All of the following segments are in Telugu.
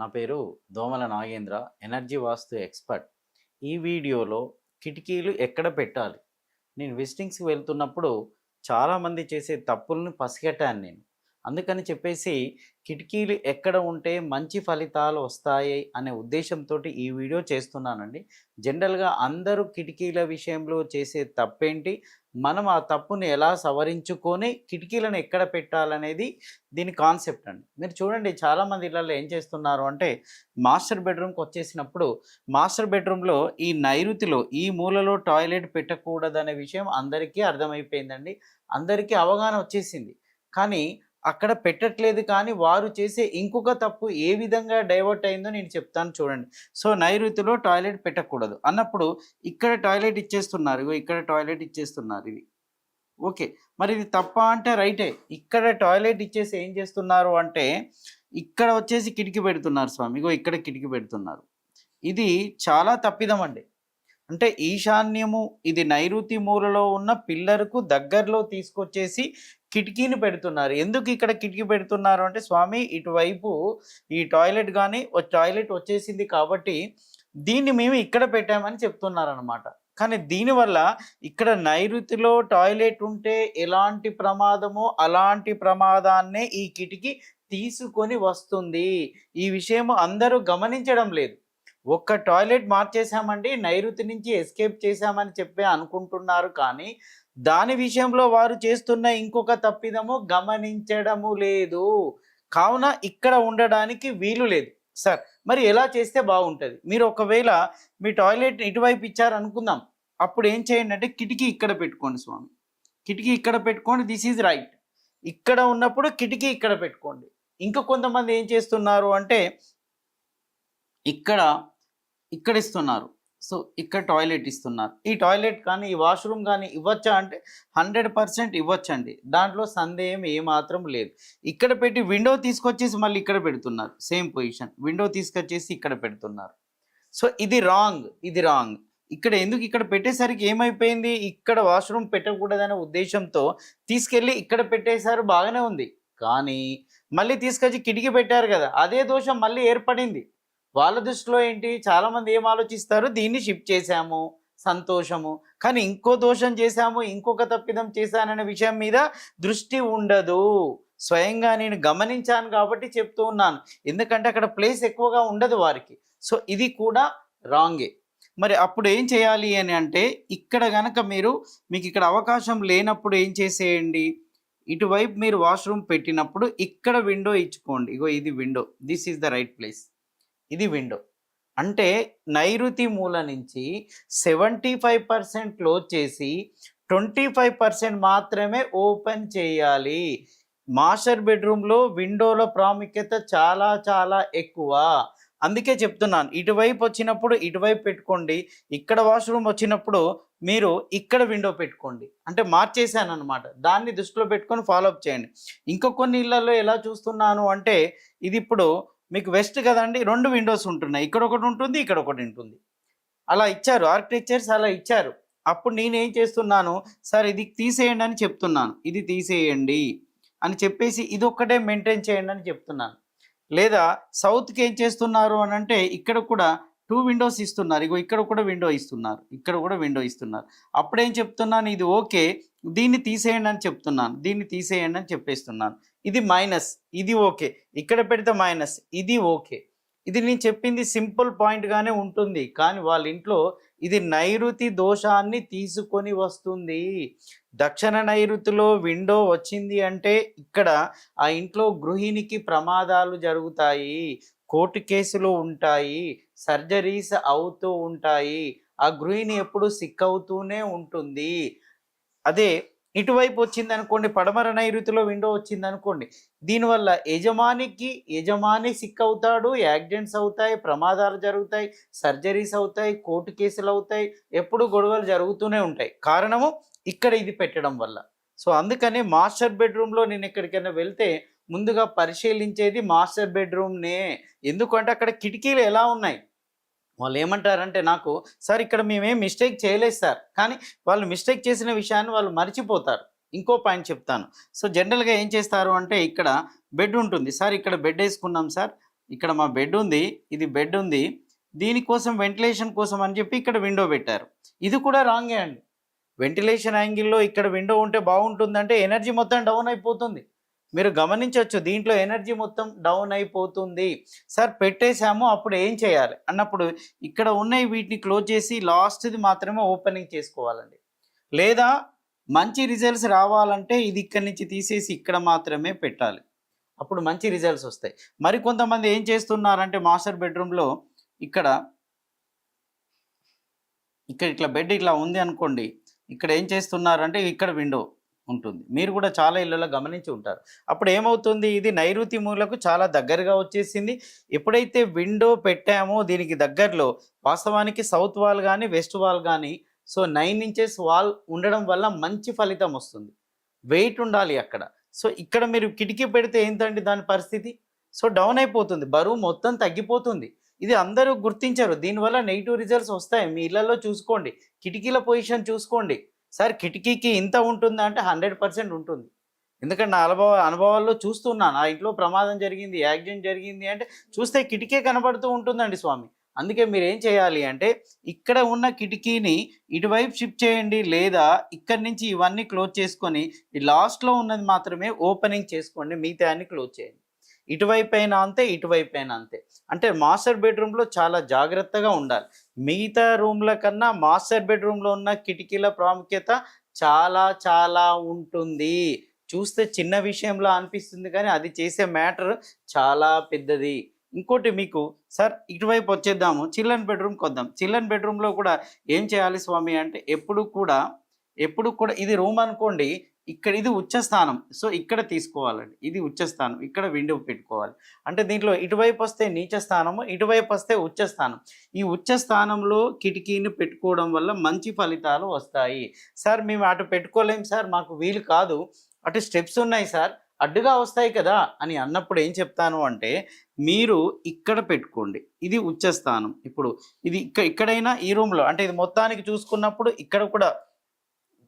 నా పేరు దోమల నాగేంద్ర ఎనర్జీ వాస్తు ఎక్స్పర్ట్. ఈ వీడియోలో కిటికీలు ఎక్కడ పెట్టాలి? నేను విజిటింగ్స్కి వెళ్తున్నప్పుడు చాలామంది చేసే తప్పులను పసిగట్టాను నేను. అందుకని చెప్పేసి కిటికీలు ఎక్కడ ఉంటే మంచి ఫలితాలు వస్తాయి అనే ఉద్దేశంతో ఈ వీడియో చేస్తున్నానండి. జనరల్గా అందరూ కిటికీల విషయంలో చేసే తప్పేంటి? మనం ఆ తప్పుని ఎలా సవరించుకొని కిటికీలను ఎక్కడ పెట్టాలనేది దీని కాన్సెప్ట్ అండి. మీరు చూడండి చాలామంది ఇళ్ళల్లో ఏం చేస్తున్నారు అంటే మాస్టర్ బెడ్రూమ్కి వచ్చేసినప్పుడు మాస్టర్ బెడ్రూమ్లో ఈ నైరుతిలో ఈ మూలలో టాయిలెట్ పెట్టకూడదనే విషయం అందరికీ అర్థమైపోయిందండి. అందరికీ అవగాహన వచ్చేసింది. కానీ అక్కడ పెట్టట్లేదు కానీ వారు చేసే ఇంకొక తప్పు ఏ విధంగా డైవర్ట్ అయిందో నేను చెప్తాను చూడండి. సో నైరుతిలో టాయిలెట్ పెట్టకూడదు. అన్నప్పుడు ఇక్కడ టాయిలెట్ ఇచ్చేస్తున్నారు ఇగో ఇక్కడ టాయిలెట్ ఇచ్చేస్తున్నారు ఇది ఓకే. మరి ఇది తప్ప అంటే రైటే. ఇక్కడ టాయిలెట్ ఇచ్చేసి ఏం చేస్తున్నారు అంటే ఇక్కడ వచ్చేసి కిటికీ పెడుతున్నారు స్వామి. ఇగో ఇక్కడ కిటికీ పెడుతున్నారు. ఇది చాలా తప్పిదం అండి. అంటే ఈశాన్యము ఇది నైరుతి మూలలో ఉన్న పిల్లర్కు దగ్గరలో తీసుకొచ్చేసి కిటికీని పెడుతున్నారు. ఎందుకు ఇక్కడ కిటికీ పెడుతున్నారు అంటే స్వామి ఇటువైపు ఈ టాయిలెట్ కానీ టాయిలెట్ వచ్చేసింది కాబట్టి దీన్ని మేము ఇక్కడ పెట్టామని చెప్తున్నారు అనమాట కానీ దీనివల్ల ఇక్కడ నైరుతిలో టాయిలెట్ ఉంటే ఎలాంటి ప్రమాదమో అలాంటి ప్రమాదాన్నే ఈ కిటికీ తీసుకొని వస్తుంది. ఈ విషయం అందరూ గమనించడం లేదు. ఒక్క టాయిలెట్ మార్చేసామండి నైరుతి నుంచి ఎస్కేప్ చేశామని చెప్పి అనుకుంటున్నారు కానీ దాని విషయంలో వారు చేస్తున్న ఇంకొక తప్పిదము గమనించడము లేదు. కావున ఇక్కడ ఉండడానికి వీలు లేదు. సార్ మరి ఎలా చేస్తే బాగుంటుంది? మీరు ఒకవేళ మీ టాయిలెట్ ఇటువైపు ఇచ్చారు అనుకుందాం. అప్పుడు ఏం చేయండి అంటే కిటికీ ఇక్కడ పెట్టుకోండి స్వామి. కిటికీ ఇక్కడ పెట్టుకోండి దిస్ ఈజ్ రైట్. ఇక్కడ ఉన్నప్పుడు కిటికీ ఇక్కడ పెట్టుకోండి. ఇంకా కొంతమంది ఏం చేస్తున్నారు అంటే ఇక్కడ ఇక్కడ ఇస్తున్నారు. సో ఇక్కడ టాయిలెట్ ఇస్తున్నారు. ఈ టాయిలెట్ కానీ ఈ వాష్రూమ్ కానీ ఇవ్వచ్చా అంటే హండ్రెడ్ పర్సెంట్ ఇవ్వచ్చండి. దాంట్లో సందేహం ఏమాత్రం లేదు. ఇక్కడ పెట్టి విండో తీసుకొచ్చేసి మళ్ళీ ఇక్కడ పెడుతున్నారు. సేమ్ పొజిషన్ విండో తీసుకొచ్చేసి ఇక్కడ పెడుతున్నారు. సో ఇది రాంగ్ ఇది రాంగ్ ఇక్కడ ఎందుకు ఇక్కడ పెట్టేసరికి ఏమైపోయింది? ఇక్కడ వాష్రూమ్ పెట్టకూడదనే ఉద్దేశంతో తీసుకెళ్ళి ఇక్కడ పెట్టేశారు బాగానే ఉంది. కానీ మళ్ళీ తీసుకొచ్చి కిటికీ పెట్టారు కదా. అదే దోషం మళ్ళీ ఏర్పడింది. వాళ్ళ దృష్టిలో ఏంటి? చాలామంది ఏం ఆలోచిస్తారు? దీన్ని షిఫ్ట్ చేశాము సంతోషము. కానీ ఇంకో దోషం చేశాము ఇంకొక తప్పిదం చేశాననే విషయం మీద దృష్టి ఉండదు. స్వయంగా నేను గమనించాను కాబట్టి చెప్తూ ఉన్నాను. ఎందుకంటే అక్కడ ప్లేస్ ఎక్కువగా ఉండదు వారికి. సో ఇది కూడా రాంగే మరి అప్పుడు ఏం చేయాలి అని అంటే ఇక్కడ గనక మీరు మీకు ఇక్కడ అవకాశం లేనప్పుడు ఏం చేసేయండి? ఇటువైపు మీరు వాష్రూమ్ పెట్టినప్పుడు ఇక్కడ విండో ఇచ్చుకోండి. ఇగో ఇది window this is the right place ఇది విండో. అంటే నైరుతి మూల నుంచి సెవెంటీ ఫైవ్ పర్సెంట్ క్లోజ్ చేసి ట్వంటీ ఫైవ్ పర్సెంట్ మాత్రమే ఓపెన్ చేయాలి. మాస్టర్ బెడ్రూమ్లో విండోల ప్రాముఖ్యత చాలా చాలా ఎక్కువ. అందుకే చెప్తున్నాను ఇటువైపు వచ్చినప్పుడు ఇటువైపు పెట్టుకోండి ఇక్కడ వాష్రూమ్ వచ్చినప్పుడు మీరు ఇక్కడ విండో పెట్టుకోండి. అంటే మార్చేసాను అనమాట దాన్ని దృష్టిలో పెట్టుకొని ఫాలోఅప్ చేయండి. ఇంకా కొన్ని ఇళ్ళలో ఎలా చూస్తున్నాను అంటే ఇది ఇప్పుడు మీకు వెస్ట్ కదండి రెండు విండోస్ ఉంటున్నాయి. ఇక్కడ ఒకటి ఉంటుంది ఇక్కడ ఒకటి ఉంటుంది. అలా ఇచ్చారు ఆర్కిటెక్చర్స్ అలా ఇచ్చారు. అప్పుడు నేనేం చేస్తున్నాను సార్ ఇది తీసేయండి అని చెప్తున్నాను. ఇది తీసేయండి అని చెప్పేసి ఇది ఒక్కటే మెయింటైన్ చేయండి అని చెప్తున్నాను. లేదా సౌత్కి ఏం చేస్తున్నారు అని అంటే ఇక్కడ కూడా టూ విండోస్ ఇస్తున్నారు. ఇగో ఇక్కడ కూడా విండో ఇస్తున్నారు. ఇక్కడ కూడా విండో ఇస్తున్నారు. అప్పుడేం చెప్తున్నాను ఇది ఓకే దీన్ని తీసేయండి అని చెప్తున్నాను. దీన్ని తీసేయండి అని చెప్పేస్తున్నాను. ఇది మైనస్ ఇది ఓకే ఇక్కడ పెడితే మైనస్ ఇది ఓకే ఇది నేను చెప్పింది సింపుల్ పాయింట్గానే ఉంటుంది. కానీ వాళ్ళ ఇంట్లో ఇది నైరుతి దోషాన్ని తీసుకొని వస్తుంది. దక్షిణ నైరుతిలో విండో వచ్చింది అంటే ఇక్కడ ఆ ఇంట్లో గృహిణికి ప్రమాదాలు జరుగుతాయి. కోర్టు కేసులు ఉంటాయి. సర్జరీస్ అవుతూ ఉంటాయి. ఆ గృహిణి ఎప్పుడు సిక్ అవుతూనే ఉంటుంది. అదే ఇటువైపు వచ్చింది అనుకోండి పడమర నైరుతిలో విండో వచ్చింది అనుకోండి దీనివల్ల యజమానికి యజమాని సిక్ అవుతాడు యాక్సిడెంట్స్ అవుతాయి ప్రమాదాలు జరుగుతాయి సర్జరీస్ అవుతాయి కోర్టు కేసులు అవుతాయి ఎప్పుడు గొడవలు జరుగుతూనే ఉంటాయి. కారణము ఇక్కడ ఇది పెట్టడం వల్ల. సో అందుకని మాస్టర్ బెడ్రూమ్లో నేను ఎక్కడికైనా వెళ్తే ముందుగా పరిశీలించేది మాస్టర్ బెడ్రూమ్నే. ఎందుకంటే అక్కడ కిటికీలు ఎలా ఉన్నాయి? వాళ్ళు ఏమంటారంటే నాకు సార్ ఇక్కడ మేమేం మిస్టేక్ చేయలేదు సార్. కానీ వాళ్ళు మిస్టేక్ చేసిన విషయాన్ని వాళ్ళు మర్చిపోతారు. ఇంకో పాయింట్ చెప్తాను. సో జనరల్గా ఏం చేస్తారు అంటే ఇక్కడ బెడ్ ఉంటుంది. సార్ ఇక్కడ బెడ్ వేసుకున్నాం సార్. ఇక్కడ మా బెడ్ ఉంది. ఇది బెడ్ ఉంది. దీనికోసం వెంటిలేషన్ కోసం అని చెప్పి ఇక్కడ విండో పెట్టారు. ఇది కూడా రాంగే అండి. వెంటిలేషన్ యాంగిల్లో ఇక్కడ విండో ఉంటే బాగుంటుందంటే ఎనర్జీ మొత్తం డౌన్ అయిపోతుంది. మీరు గమనించవచ్చు దీంట్లో ఎనర్జీ మొత్తం డౌన్ అయిపోతుంది. సార్ పెట్టేశాము అప్పుడు ఏం చేయాలి? అన్నప్పుడు ఇక్కడ ఉన్నాయి వీటిని క్లోజ్ చేసి లాస్ట్ది మాత్రమే ఓపెనింగ్ చేసుకోవాలండి. లేదా మంచి రిజల్ట్స్ రావాలంటే ఇది ఇక్కడి నుంచి తీసేసి ఇక్కడ మాత్రమే పెట్టాలి. అప్పుడు మంచి రిజల్ట్స్ వస్తాయి. మరి కొంతమంది ఏం చేస్తున్నారంటే మాస్టర్ బెడ్రూమ్లో ఇక్కడ ఇక్కడ ఇట్లా బెడ్ ఇట్లా ఉంది అనుకోండి ఇక్కడ ఏం చేస్తున్నారంటే ఇక్కడ విండో ఉంటుంది. మీరు కూడా చాలా ఇళ్ళలో గమనించి ఉంటారు. అప్పుడు ఏమవుతుంది? ఇది నైరుతి మూలకు చాలా దగ్గరగా వచ్చేసింది. ఎప్పుడైతే విండో పెట్టామో దీనికి దగ్గరలో వాస్తవానికి సౌత్ వాల్ కానీ వెస్ట్ వాల్ కానీ సో నైన్ ఇంచెస్ వాల్ ఉండడం వల్ల మంచి ఫలితం వస్తుంది. వెయిట్ ఉండాలి అక్కడ. సో ఇక్కడ మీరు కిటికీ పెడితే ఏంటండి దాని పరిస్థితి? సో డౌన్ అయిపోతుంది. బరువు మొత్తం తగ్గిపోతుంది. ఇది అందరూ గుర్తించారు. దీనివల్ల నెగిటివ్ రిజల్ట్స్ వస్తాయి. మీ ఇళ్ళలో చూసుకోండి. కిటికీల పొజిషన్ చూసుకోండి. సార్ కిటికీకి ఇంత ఉంటుందా అంటే హండ్రెడ్ పర్సెంట్ ఉంటుంది. ఎందుకంటే నా అనుభవ అనుభవాల్లో చూస్తున్నాను ఆ ఇంట్లో ప్రమాదం జరిగింది యాక్సిడెంట్ జరిగింది అంటే చూస్తే కిటికీ కనబడుతూ ఉంటుందండి స్వామి. అందుకే మీరు ఏం చేయాలి అంటే ఇక్కడ ఉన్న కిటికీని ఇటువైపు షిఫ్ట్ చేయండి లేదా ఇక్కడి నుంచి ఇవన్నీ క్లోజ్ చేసుకొని ఈ లాస్ట్లో ఉన్నది మాత్రమే ఓపెనింగ్ చేసుకోండి మిగతా అన్ని క్లోజ్ చేయండి. ఇటువైపు అయినా అంతే ఇటువైపు అయినా అంతే. అంటే మాస్టర్ బెడ్రూమ్లో చాలా జాగ్రత్తగా ఉండాలి. మిగతా రూమ్ల కన్నా మాస్టర్ బెడ్రూమ్లో ఉన్న కిటికీల ప్రాముఖ్యత చాలా చాలా ఉంటుంది. చూస్తే చిన్న విషయంలో అనిపిస్తుంది కానీ అది చేసే మ్యాటర్ చాలా పెద్దది. ఇంకోటి మీకు సార్ ఇటువైపు వచ్చేద్దాము చిల్డ్రన్ బెడ్రూమ్కి వద్దాం చిల్డ్రన్ బెడ్రూమ్లో కూడా ఏం చేయాలి స్వామి అంటే ఎప్పుడు కూడా ఎప్పుడు కూడా ఇది రూమ్ అనుకోండి ఇక్కడ ఇది ఉచ్చస్థానం సో ఇక్కడ తీసుకోవాలండి. ఇది ఉచ్చస్థానం ఇక్కడ విండో పెట్టుకోవాలి. అంటే దీంట్లో ఇటువైపు వస్తే నీచ స్థానము ఇటువైపు వస్తే ఉచ్చస్థానం ఈ ఉచ్చస్థానంలో కిటికీని పెట్టుకోవడం వల్ల మంచి ఫలితాలు వస్తాయి. సార్ మేము అటు పెట్టుకోలేం సార్ మాకు వీలు కాదు. అటు స్టెప్స్ ఉన్నాయి సార్ అడ్డుగా వస్తాయి కదా అని అన్నప్పుడు ఏం చెప్తాను అంటే మీరు ఇక్కడ పెట్టుకోండి. ఇది ఉచ్చస్థానం ఇప్పుడు ఇది ఇక్కడ ఇక్కడైనా ఈ రూమ్లో అంటే ఇది మొత్తానికి చూసుకున్నప్పుడు ఇక్కడ కూడా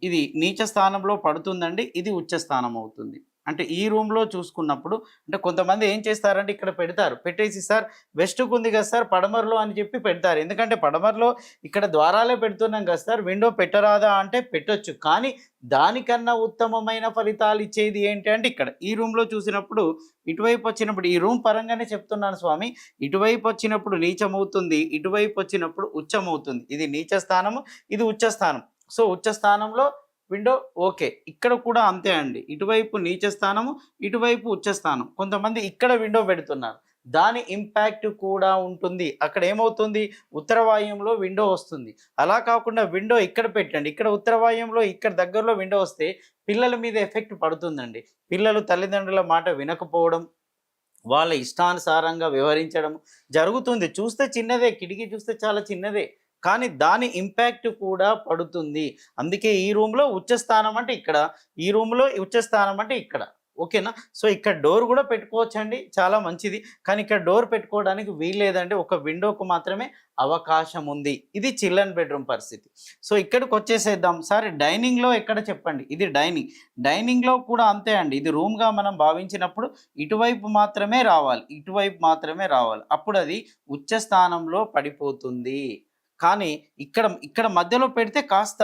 ఇది నీచ స్థానంలో పడుతుందండి ఇది ఉచ్చ స్థానం అవుతుంది. అంటే ఈ రూమ్లో చూసుకున్నప్పుడు అంటే కొంతమంది ఏం చేస్తారంటే ఇక్కడ పెడతారు. పెట్టేసి సార్ వెస్ట్కు ఉంది కదా సార్ పడమరలో అని చెప్పి పెడతారు. ఎందుకంటే పడమరలో ఇక్కడ ద్వారాలే పెడుతున్నాం కదా సార్ విండో పెట్టరాదా అంటే పెట్టొచ్చు. కానీ దానికన్నా ఉత్తమమైన ఫలితాలు ఇచ్చేది ఏంటి అంటే ఇక్కడ ఈ రూమ్లో చూసినప్పుడు ఇటువైపు వచ్చినప్పుడు ఈ రూమ్ పరంగానే చెప్తున్నాను స్వామి ఇటువైపు వచ్చినప్పుడు నీచమవుతుంది ఇటువైపు వచ్చినప్పుడు ఉచ్చమవుతుంది. ఇది నీచ స్థానము ఇది ఉచ్చ స్థానం. సో ఉచ్చ స్థానంలో విండో ఓకే. ఇక్కడ కూడా అంతే అండి. ఇటువైపు నీచ స్థానము ఇటువైపు ఉచ్చ స్థానం. కొంతమంది ఇక్కడ విండో పెడుతున్నారు. దాని ఇంపాక్ట్ కూడా ఉంటుంది. అక్కడ ఏమవుతుంది? ఉత్తరవాయుంలో విండో వస్తుంది. అలా కాకుండా విండో ఇక్కడ పెట్టండి. ఇక్కడ ఉత్తరవాయుంలో ఇక్కడ దగ్గరలో విండో వస్తే పిల్లల మీద ఎఫెక్ట్ పడుతుందండి. పిల్లలు తల్లిదండ్రుల మాట వినకపోవడం వాళ్ళ ఇష్టానుసారంగా వ్యవహరించడం జరుగుతుంది. చూస్తే చిన్నదే కిటికీ చూస్తే చాలా చిన్నదే. కానీ దాని ఇంపాక్ట్ కూడా పడుతుంది. అందుకే ఈ రూమ్లో ఉచ్చస్థానం అంటే ఇక్కడ ఈ రూమ్లో ఉచ్చస్థానం అంటే ఇక్కడ. ఓకేనా? సో ఇక్కడ డోర్ కూడా పెట్టుకోవచ్చండి. చాలా మంచిది. కానీ ఇక్కడ డోర్ పెట్టుకోవడానికి వీల్లేదండి. ఒక విండోకు మాత్రమే అవకాశం ఉంది. ఇది చిల్డ్రన్ బెడ్రూమ్ పరిస్థితి. సో ఇక్కడికి వచ్చేసేద్దాం. సరే డైనింగ్లో ఎక్కడ చెప్పండి? ఇది డైనింగ్. డైనింగ్లో కూడా అంతే అండి. ఇది రూమ్గా మనం భావించినప్పుడు ఇటువైపు మాత్రమే రావాలి. ఇటువైపు మాత్రమే రావాలి. అప్పుడు అది ఉచ్చ స్థానంలో పడిపోతుంది. కానీ ఇక్కడ ఇక్కడ మధ్యలో పెడితే కాస్త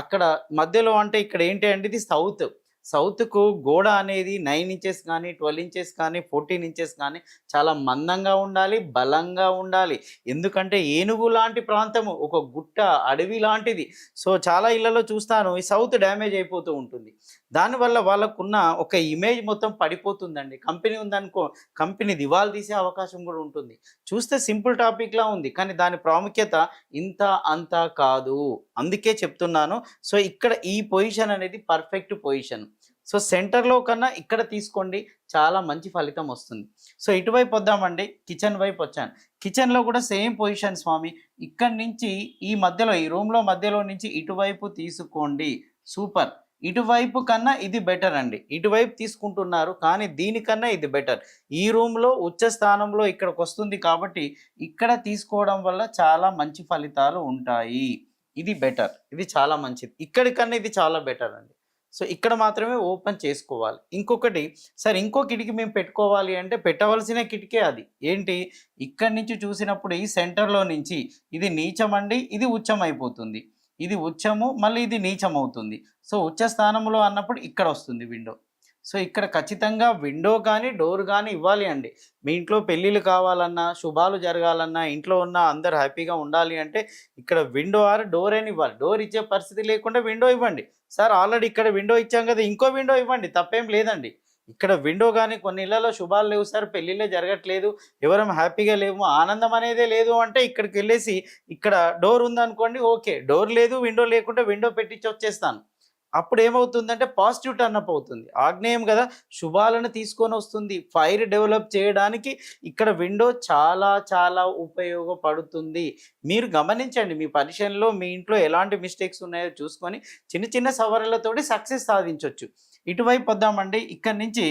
అక్కడ మధ్యలో అంటే ఇక్కడ ఏంటి అంటే ఇది సౌత్. సౌత్కు గోడ అనేది నైన్ ఇంచెస్ కానీ ట్వెల్వ్ ఇంచెస్ కానీ ఫోర్టీన్ ఇంచెస్ కానీ చాలా మందంగా ఉండాలి బలంగా ఉండాలి. ఎందుకంటే ఏనుగు లాంటి ప్రాంతము ఒక గుట్ట అడవి లాంటిది. సో చాలా ఇళ్ళలో చూస్తాను ఈ సౌత్ డ్యామేజ్ అయిపోతూ ఉంటుంది. దానివల్ల వాళ్ళకున్న ఒక ఇమేజ్ మొత్తం పడిపోతుందండి. కంపెనీ ఉందనుకో కంపెనీ దివాలు తీసే అవకాశం కూడా ఉంటుంది. చూస్తే సింపుల్ టాపిక్లా ఉంది. కానీ దాని ప్రాముఖ్యత ఇంత అంత కాదు. అందుకే చెప్తున్నాను. సో ఇక్కడ ఈ పొజిషన్ అనేది పర్ఫెక్ట్ పొజిషన్. సో సెంటర్లో కన్నా ఇక్కడ తీసుకోండి. చాలా మంచి ఫలితం వస్తుంది. సో ఇటువైపు వద్దామండి. కిచెన్ వైపు వచ్చాను. కిచెన్లో కూడా సేమ్ పొజిషన్ స్వామి. ఇక్కడి నుంచి ఈ మధ్యలో ఈ రూమ్లో మధ్యలో నుంచి ఇటువైపు తీసుకోండి. సూపర్. ఇటువైపు కన్నా ఇది బెటర్ అండి. ఇటువైపు తీసుకుంటున్నారు కానీ దీనికన్నా ఇది బెటర్ ఈ రూమ్లో ఉచ్చ స్థానంలో ఇక్కడికి వస్తుంది కాబట్టి ఇక్కడ తీసుకోవడం వల్ల చాలా మంచి ఫలితాలు ఉంటాయి. ఇది బెటర్ ఇది చాలా మంచిది. ఇక్కడికన్నా ఇది చాలా బెటర్ అండి. సో ఇక్కడ మాత్రమే ఓపెన్ చేసుకోవాలి. ఇంకొకటి సార్ ఇంకో కిటికీ మేము పెట్టుకోవాలి అంటే పెట్టవలసిన కిటికీ అది. ఏంటి? ఇక్కడి నుంచి చూసినప్పుడు ఈ సెంటర్లో నుంచి ఇది నీచమండి ఇది ఉచ్చం అయిపోతుంది ఇది ఉచ్చము మళ్ళీ ఇది నీచం అవుతుంది సో ఉచ్చ స్థానంలో అన్నప్పుడు ఇక్కడ వస్తుంది విండో. సో ఇక్కడ ఖచ్చితంగా విండో కానీ డోర్ కానీ ఇవ్వాలి అండి. మీ ఇంట్లో పెళ్ళిళ్ళు కావాలన్నా శుభాలు జరగాలన్నా ఇంట్లో ఉన్న అందరు హ్యాపీగా ఉండాలి అంటే ఇక్కడ విండో ఆర్ డోర్ అని ఇవ్వాలి. డోర్ ఇచ్చే పరిస్థితి లేకుండా విండో ఇవ్వండి. సార్ ఆల్రెడీ ఇక్కడ విండో ఇచ్చాం కదా ఇంకో విండో ఇవ్వండి. తప్పేం లేదండి. ఇక్కడ విండో కానీ కొన్ని ఇళ్ళలో శుభాలు లేవు సార్ పెళ్ళిళ్ళే జరగట్లేదు ఎవరం హ్యాపీగా లేవు ఆనందం అనేదే లేదు అంటే ఇక్కడికి వెళ్ళేసి ఇక్కడ డోర్ ఉందనుకోండి ఓకే డోర్ లేదు విండో లేకుండా విండో పెట్టించి వచ్చేస్తాను. అప్పుడు ఏమవుతుందంటే పాజిటివ్ టర్నప్ అవుతుంది. ఆగ్నేయం కదా శుభాలను తీసుకొని వస్తుంది. ఫైర్ డెవలప్ చేయడానికి ఇక్కడ విండో చాలా చాలా ఉపయోగపడుతుంది. మీరు గమనించండి మీ పరిశీలనలో మీ ఇంట్లో ఎలాంటి మిస్టేక్స్ ఉన్నాయో చూసుకొని చిన్న చిన్న సవరణలతోటి సక్సెస్ సాధించవచ్చు ఇటువైపు వద్దామండి ఇక్కడి నుంచి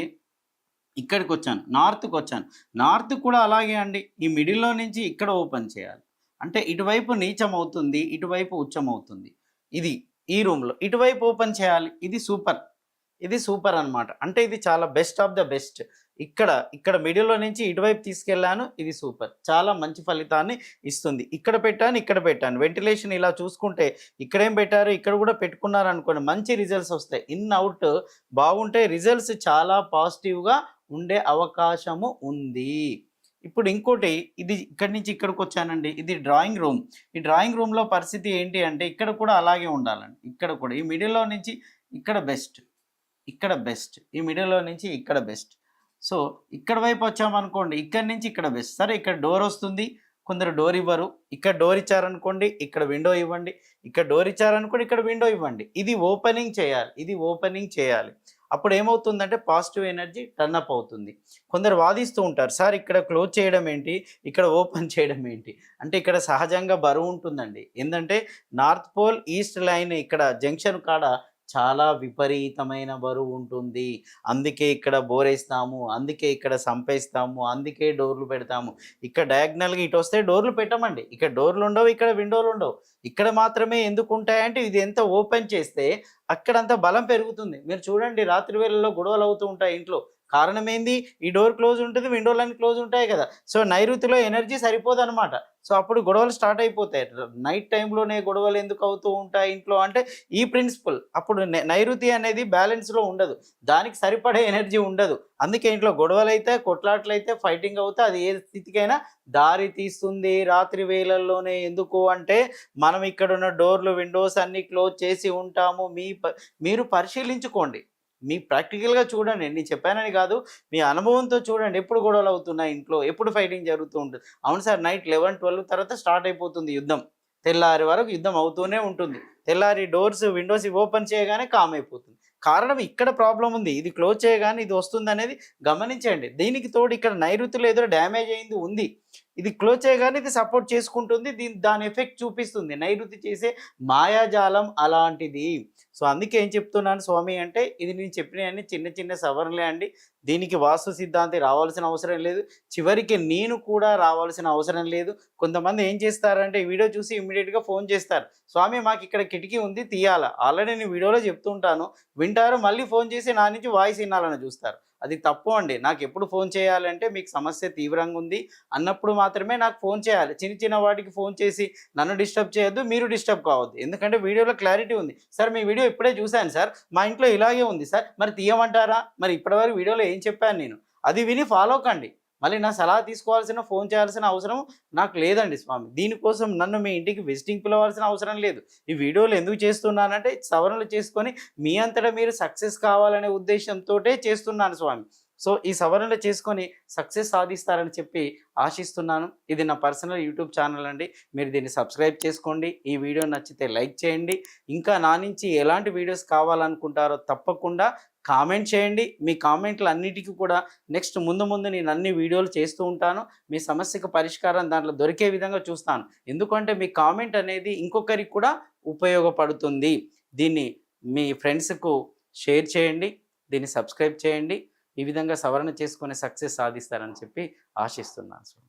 ఇక్కడికి వచ్చాను నార్త్కి వచ్చాను. నార్త్ కూడా అలాగే అండి ఈ మిడిల్లో నుంచి ఇక్కడ ఓపెన్ చేయాలి. అంటే ఇటువైపు నీచం అవుతుంది ఇటువైపు ఉచ్చం అవుతుంది. ఇది ఈ రూమ్లో ఇటువైపు ఓపెన్ చేయాలి ఇది సూపర్. ఇది సూపర్ అన్నమాట. అంటే ఇది చాలా బెస్ట్ ఆఫ్ ద బెస్ట్. ఇక్కడ ఇక్కడ మిడిల్లో నుంచి ఇటువైపు తీసుకెళ్ళాను ఇది సూపర్. చాలా మంచి ఫలితాన్ని ఇస్తుంది. ఇక్కడ పెట్టాను ఇక్కడ పెట్టాను. వెంటిలేషన్ ఇలా చూసుకుంటే ఇక్కడేం పెట్టారు ఇక్కడ కూడా పెట్టుకున్నారు అనుకోండి మంచి రిజల్ట్స్ వస్తాయి. ఇన్ అవుట్ బాగుంటే రిజల్ట్స్ చాలా పాజిటివ్గా ఉండే అవకాశము ఉంది. ఇప్పుడు ఇంకోటి ఇది ఇక్కడి నుంచి ఇక్కడికి వచ్చానండి. ఇది డ్రాయింగ్ రూమ్ ఈ డ్రాయింగ్ రూమ్లో పరిస్థితి ఏంటి అంటే ఇక్కడ కూడా అలాగే ఉండాలండి. ఇక్కడ కూడా. ఈ మిడిల్లో నుంచి ఇక్కడ బెస్ట్ ఇక్కడ బెస్ట్ ఈ మిడిల్లో నుంచి ఇక్కడ బెస్ట్ సో ఇక్కడ వైపు వచ్చామనుకోండి ఇక్కడ నుంచి ఇక్కడ బెస్ట్ సరే ఇక్కడ డోర్ వస్తుంది కొందరు డోర్ ఇవ్వరు. ఇక్కడ డోర్ ఇచ్చారనుకోండి ఇక్కడ విండో ఇవ్వండి. ఇక్కడ డోర్ ఇచ్చారనుకోండి ఇక్కడ విండో ఇవ్వండి. ఇది ఓపెనింగ్ చేయాలి ఇది ఓపెనింగ్ చేయాలి. అప్పుడు ఏమవుతుందంటే పాజిటివ్ ఎనర్జీ టర్న్ అప్ అవుతుంది. కొందరు వాదిస్తూ ఉంటారు సార్ ఇక్కడ క్లోజ్ చేయడం ఏంటి? ఇక్కడ ఓపెన్ చేయడం ఏంటి? అంటే ఇక్కడ సహజంగా బరువు ఉంటుందండి. ఏంటంటే నార్త్ పోల్ ఈస్ట్ లైన్ ఇక్కడ జంక్షన్ కాడ చాలా విపరీతమైన బరువు ఉంటుంది. అందుకే ఇక్కడ బోరేస్తాము అందుకే ఇక్కడ సంపేస్తాము అందుకే డోర్లు పెడతాము. ఇక్కడ డయాగ్నల్గా ఇటు వస్తే డోర్లు పెట్టమండి. ఇక్కడ డోర్లు ఉండవు ఇక్కడ విండోలు ఉండవు. ఇక్కడ మాత్రమే ఎందుకు ఉంటాయంటే ఇది ఎంత ఓపెన్ చేస్తే అక్కడంత బలం పెరుగుతుంది. మీరు చూడండి రాత్రి వేళల్లో గొడవలు అవుతూ ఉంటాయి ఇంట్లో. కారణం ఏంది ఈ డోర్ క్లోజ్ ఉంటుంది విండోలన్నీ క్లోజ్ ఉంటాయి కదా. సో నైరుతిలో ఎనర్జీ సరిపోదు అనమాట సో అప్పుడు గొడవలు స్టార్ట్ అయిపోతాయి. నైట్ టైంలోనే గొడవలు ఎందుకు అవుతూ ఉంటాయి ఇంట్లో? అంటే ఈ ప్రిన్సిపల్ అప్పుడు నైరుతి అనేది బ్యాలెన్స్లో ఉండదు. దానికి సరిపడే ఎనర్జీ ఉండదు. అందుకే ఇంట్లో గొడవలు అయితే కొట్లాట్లు అయితే ఫైటింగ్ అవుతే అది ఏ స్థితికైనా దారి తీస్తుంది. రాత్రి వేళల్లోనే ఎందుకు? అంటే మనం ఇక్కడ ఉన్న డోర్లు విండోస్ అన్ని క్లోజ్ చేసి ఉంటాము. మీ ప- మీరు పరిశీలించుకోండి. మీ ప్రాక్టికల్గా చూడండి. నేను చెప్పానని కాదు మీ అనుభవంతో చూడండి. ఎప్పుడు గొడవలు అవుతున్నాయి ఇంట్లో? ఎప్పుడు ఫైటింగ్ జరుగుతూ ఉంటుంది? అవును సార్ నైట్ లెవెన్ ట్వెల్వ్ తర్వాత స్టార్ట్ అయిపోతుంది యుద్ధం. తెల్లారి వరకు యుద్ధం అవుతూనే ఉంటుంది. తెల్లారి డోర్స్ విండోస్ ఓపెన్ చేయగానే కామ్ అయిపోతుంది. కారణం ఇక్కడ ప్రాబ్లం ఉంది. ఇది క్లోజ్ చేయగానే ఇది వస్తుంది అనేది గమనించండి. దీనికి తోడు ఇక్కడ నైరుతిలో ఏదో డ్యామేజ్ అయింది ఉంది. ఇది క్లోజ్ చేయగానే ఇది సపోర్ట్ చేసుకుంటుంది దీని దాని ఎఫెక్ట్ చూపిస్తుంది. నైరుతి చేసే మాయాజాలం అలాంటిది. సో అందుకే ఏం చెప్తున్నాను స్వామి అంటే ఇది నేను చెప్పినవన్నీ చిన్న చిన్న సవరణలే అండి. దీనికి వాస్తు సిద్ధాంతి రావాల్సిన అవసరం లేదు. చివరికి నేను కూడా రావాల్సిన అవసరం లేదు. కొంతమంది ఏం చేస్తారంటే వీడియో చూసి ఇమీడియట్గా ఫోన్ చేస్తారు. స్వామి మాకు ఇక్కడ కిటికీ ఉంది తీయాలా? ఆల్రెడీ నేను వీడియోలో చెప్తుంటాను. వింటారు మళ్ళీ ఫోన్ చేసి నా నుంచి వాయిస్ వినాలని చూస్తారు. అది తప్పు అండి. నాకు ఎప్పుడు ఫోన్ చేయాలంటే మీకు సమస్య తీవ్రంగా ఉంది. అన్నప్పుడు మాత్రమే నాకు ఫోన్ చేయాలి. చిన్న చిన్న వాటికి ఫోన్ చేసి నన్ను డిస్టర్బ్ చేయొద్దు మీరు డిస్టర్బ్ కావద్దు. ఎందుకంటే వీడియోలో క్లారిటీ ఉంది. సార్ మీ వీడియో ఇప్పుడే చూశాను సార్. మా ఇంట్లో ఇలాగే ఉంది సార్. మరి తీయమంటారా? మరి ఇప్పటివరకు వీడియోలో ఏం చెప్పాను నేను? అది విని ఫాలో కండి. మళ్ళీ నా సలహా తీసుకోవాల్సిన ఫోన్ చేయాల్సిన అవసరం నాకు లేదండి స్వామి. దీనికోసం నన్ను మీ ఇంటికి విజిటింగ్ పిలవాల్సిన అవసరం లేదు. ఈ వీడియోలు ఎందుకు చేస్తున్నానంటే సవరణలు చేసుకొని మీ అంతటా మీరు సక్సెస్ కావాలనే ఉద్దేశంతో చేస్తున్నాను స్వామి. సో ఈ సవరణలు చేసుకొని సక్సెస్ సాధిస్తారని చెప్పి ఆశిస్తున్నాను. ఇది నా పర్సనల్ యూట్యూబ్ ఛానల్ అండి. మీరు దీన్ని సబ్స్క్రైబ్ చేసుకోండి. ఈ వీడియో నచ్చితే లైక్ చేయండి. ఇంకా నా నుంచి ఎలాంటి వీడియోస్ కావాలనుకుంటారో తప్పకుండా కామెంట్ చేయండి. మీ కామెంట్లు అన్నిటికీ కూడా నెక్స్ట్ ముందు ముందు నేను అన్ని వీడియోలు చేస్తూ ఉంటాను. మీ సమస్యకు పరిష్కారం దాంట్లో దొరికే విధంగా చూస్తాను. ఎందుకంటే మీ కామెంట్ అనేది ఇంకొకరికి కూడా ఉపయోగపడుతుంది. దీన్ని మీ ఫ్రెండ్స్కు షేర్ చేయండి. దీన్ని సబ్స్క్రైబ్ చేయండి. ఈ విధంగా సవరణ చేసుకునే సక్సెస్ సాధిస్తారని చెప్పి ఆశిస్తున్నాను.